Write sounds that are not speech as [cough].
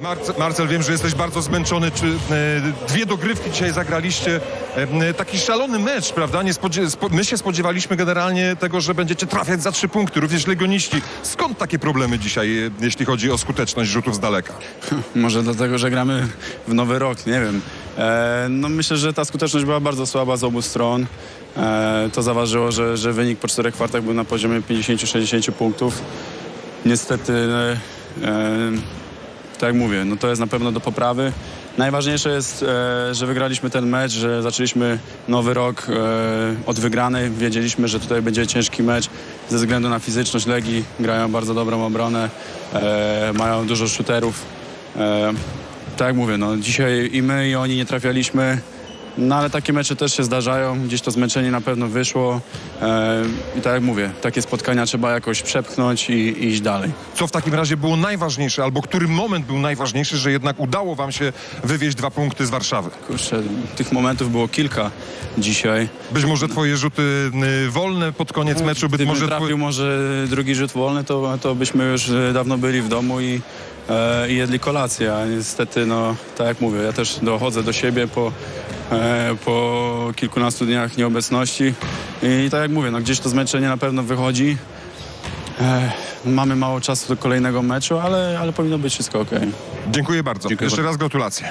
Marce, Marcel, wiem, że jesteś bardzo zmęczony. Czy e, dwie dogrywki dzisiaj zagraliście? E, taki szalony mecz, prawda? My się spodziewaliśmy generalnie tego, że będziecie trafiać za trzy punkty, również legioniści. Skąd takie problemy dzisiaj, e, jeśli chodzi o skuteczność rzutów z daleka? [laughs] Może dlatego, że gramy w nowy rok, nie wiem. No myślę, że ta skuteczność była bardzo słaba z obu stron. To zaważyło, że, że wynik po czterech kwartach był na poziomie 50-60 punktów. Niestety, tak jak mówię, no to jest na pewno do poprawy. Najważniejsze jest, e, że wygraliśmy ten mecz, że zaczęliśmy nowy rok e, od wygranej. Wiedzieliśmy, że tutaj będzie ciężki mecz ze względu na fizyczność Legii. Grają bardzo dobrą obronę, e, mają dużo shooterów. Tak jak mówię, no dzisiaj i my i oni nie trafialiśmy. No ale takie mecze też się zdarzają, gdzieś to zmęczenie na pewno wyszło e, i tak jak mówię, takie spotkania trzeba jakoś przepchnąć i, i iść dalej. Co w takim razie było najważniejsze, albo który moment był najważniejszy, że jednak udało wam się wywieźć dwa punkty z Warszawy? Kurczę, tych momentów było kilka dzisiaj. Być może twoje rzuty y, wolne pod koniec meczu, być Gdybym może... trafił twój- może drugi rzut wolny, to, to byśmy już e, dawno byli w domu i, e, i jedli kolację, a niestety, no tak jak mówię, ja też dochodzę do siebie po, po kilkunastu dniach nieobecności i tak jak mówię, no gdzieś to zmęczenie na pewno wychodzi. E, mamy mało czasu do kolejnego meczu, ale, ale powinno być wszystko ok. Dziękuję bardzo. Dziękuję Jeszcze bardzo. raz gratulacje.